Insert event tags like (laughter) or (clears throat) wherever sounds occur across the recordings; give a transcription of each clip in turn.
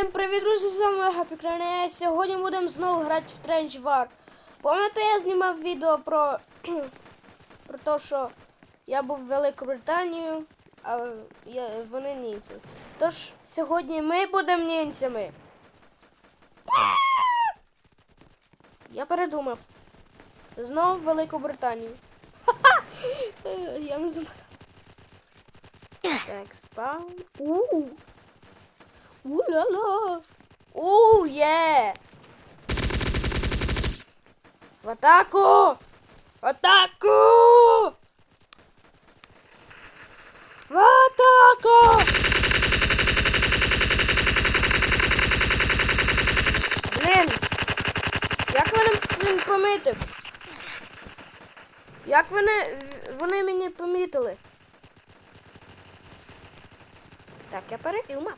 Всім привіт, друзі! З вами Гапікране. Сьогодні будемо знову грати в Trench War. Пам'ятаєте, я знімав відео про, (clears throat) про те, що я був в Великобританію, а я, вони німці. Тож сьогодні ми будемо німцями. Я передумав. Знову в Великобританію. Ха-ха! (laughs) Я не знаю. Так, спам. У. У-ла-ла. У, є. В атаку! В атаку! В атаку! Блін! Як мене він помітив? Як вони, вони мені помітили? Так, я передумав.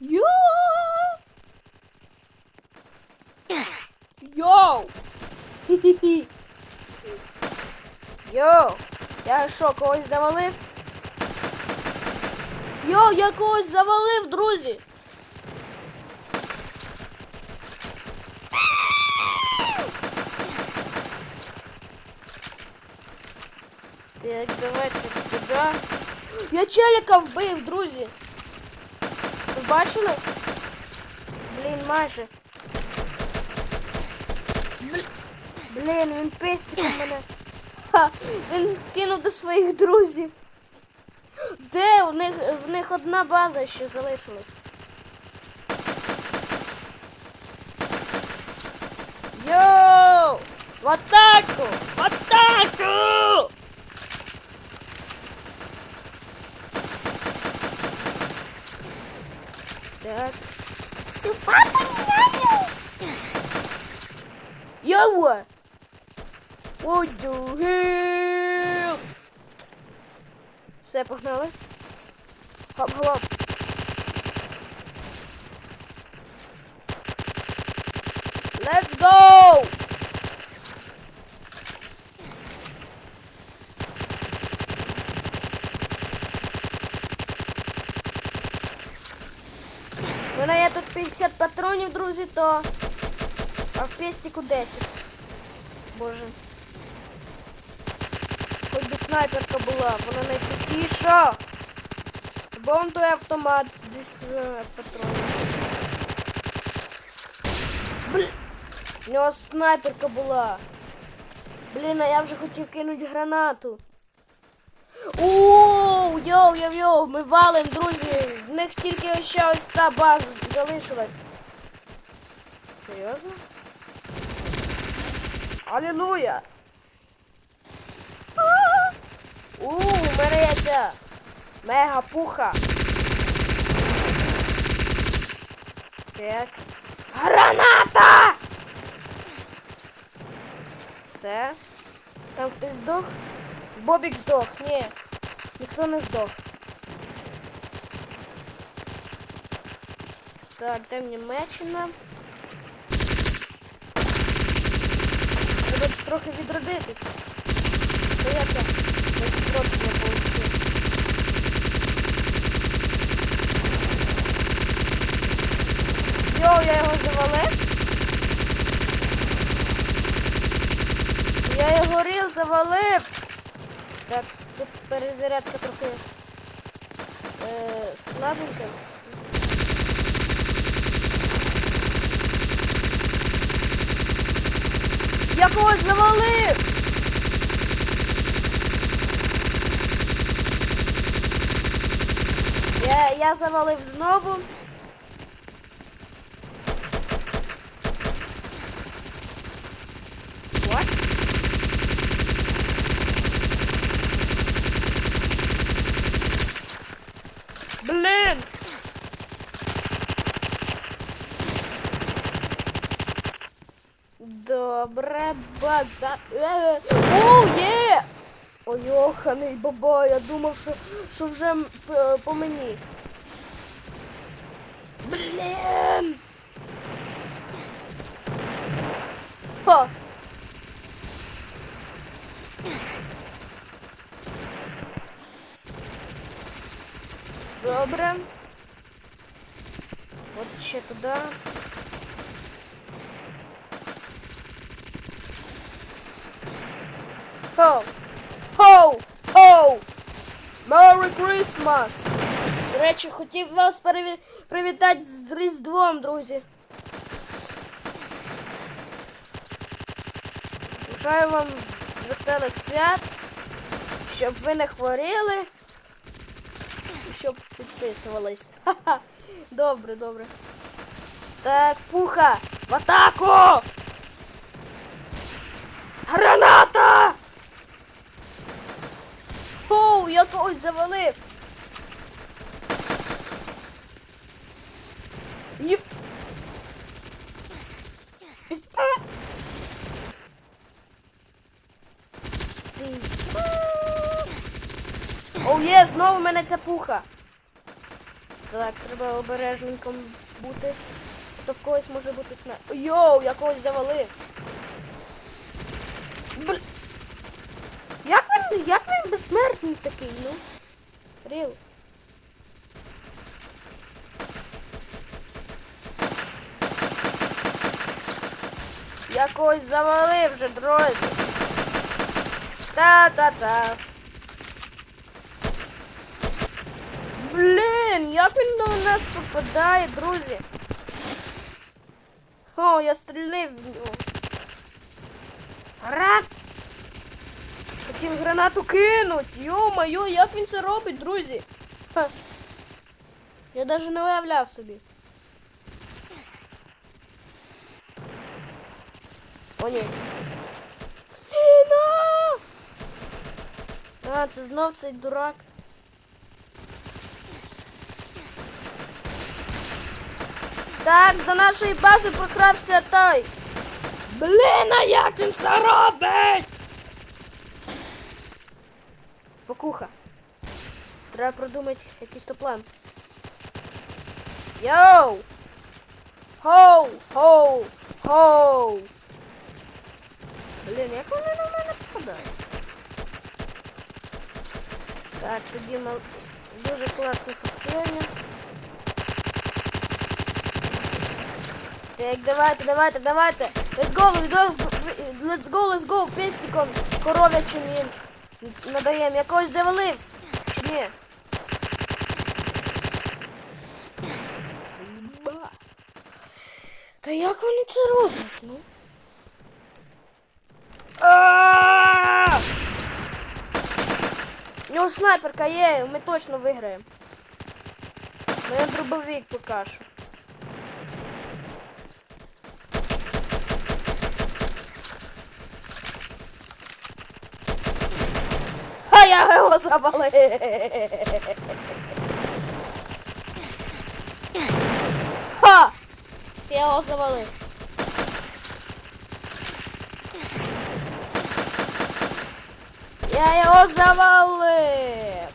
Йо! Йоу! Хі-хі-хі. Йоу! Я що, когось завалив? Йоу, я когось завалив, друзі! Так, давайте туди. Я челіка вбив, друзі. Ви бачили? Блін, майже. Бл- Блін, він пестиком мене. Ха, він скинув до своїх друзів. Де? У них, в них одна база ще залишилась. Йоу! В атаку! В атаку! Так. Йоу! What the hell? Все, погнали. Хоп, хоп. У мене є тут 50 патронів, друзі, то а в пестику 10. Боже. Хоч би снайперка була, вона найкрутіша. Бо он той автомат з 200 патронів. Блін. У нього снайперка була. Блін, а я вже хотів кинути гранату. Оу, Йоу, йоу, йоу, ми валим, друзі. В них тільки ще ось та база залишилась. Серйозно? Алілуя! У, мене мега пуха. Так. Граната! Все. Там хтось здох? Бобік здох. Ні. Ніхто не здох. Так, де мені мечина? Треба трохи відродитись. Бо я там десь відродження получив. Йоу, я його завалив. Я його ріл завалив. Так, тут перезарядка трохи е, слабенька. Я когось завалив! Я, я завалив знову. Блін! Добре, бадза. Оу, є! Ой, оханий баба, я думав, що, що вже по мені. Блін! Ха! Добре. От ще туди. Хоу! Хоу! Хоу! Merry Christmas! До речі, хотів вас переві- привітати з Різдвом, друзі. Бажаю вам веселих свят, щоб ви не хворіли щоб підписувались. Ха-ха. Добре, добре. Так, пуха! В атаку! Граната! Оу, я когось завалив! Піста- Please. Оу є, знову в мене ця пуха. Так, треба обережненько бути. А то в когось може бути смерть. Йоу, я когось завалив. Бл... Як він, як він безсмертний такий, ну? Ріл. Я когось завалив вже, друзі. Та-та-та. Блін, як він до нас попадає, друзі? О, я стрілив в нього. Рак! Хотів гранату кинуть. Йо-моє, як він це робить, друзі? Ха. Я навіть не уявляв собі. О, ні. Ліна! А, це знов цей дурак. Так, до нашої бази прокрався той. Блін, а як він це робить? Спокуха. Треба продумати якийсь то план. Йоу! Хоу! Хоу! Хоу! Блін, як вони на мене попадають? Так, тоді ми дуже класне поцілення. Так, давайте, давайте, давайте. Let's go, let's go, let's go, let's go, пестиком коров'ячим їм надаємо. Я когось завалив. Чи ні? Та як вони це роблять, ну? У нього снайперка є, ми точно виграємо. Мене дробовик покажу. Я (laughs) його завалив. Ха! Я його завалив. Я його завалив.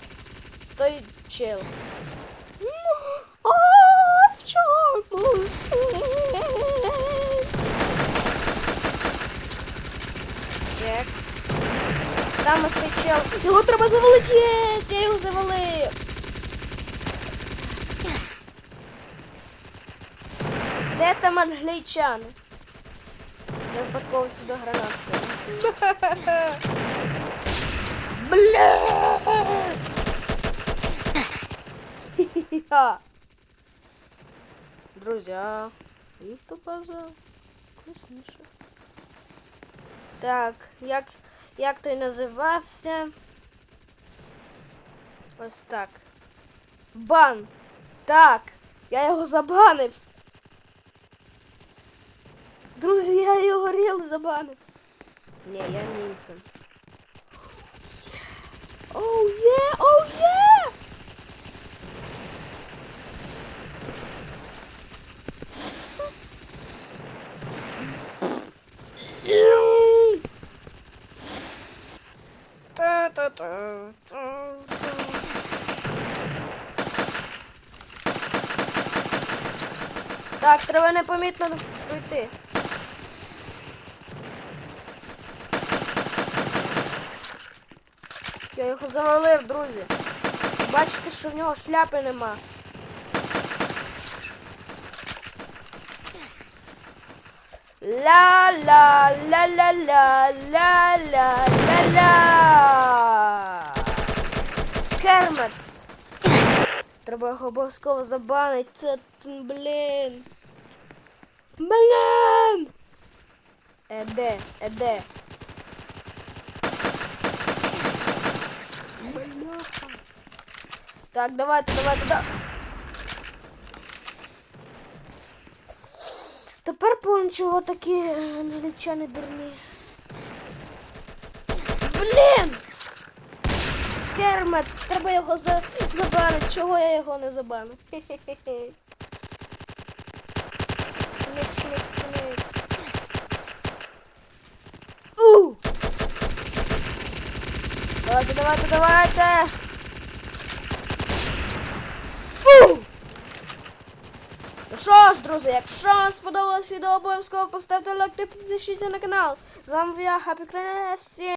Стой, чел. А, в чому сенс? Там ось цей. Його треба завалити. Єсть, я його завалив. Де там англійчани? Я випадково сюди гранатку. (laughs) Бля! А їх то база класніше. Так, як, як той називався? Ось так. Бан. Так. Я його забанив. Друзі, я його ріл забанив. Ні, я німцем. Оу є, оу є! Так, треба непомітно пройти. Я його завалив, друзі. Бачите, що в нього шляпи нема. Ла Треба його обов'язково забанити. Це, блін. Блін. Е, де? Е. Бляха. Так, давайте, давайте, да. Тепер помню, чого такі е, англічани дурні. Блін! Скермец, треба його за... забанити. Чого я його не забанив? Хе-хе-хе. Кник, кник, кник. У! Давайте, давайте, давайте! У! Ну що ж, друзі, якщо вам сподобалось відео, обов'язково поставте лайк та підпишіться на канал. З вами я, Happy Кренес.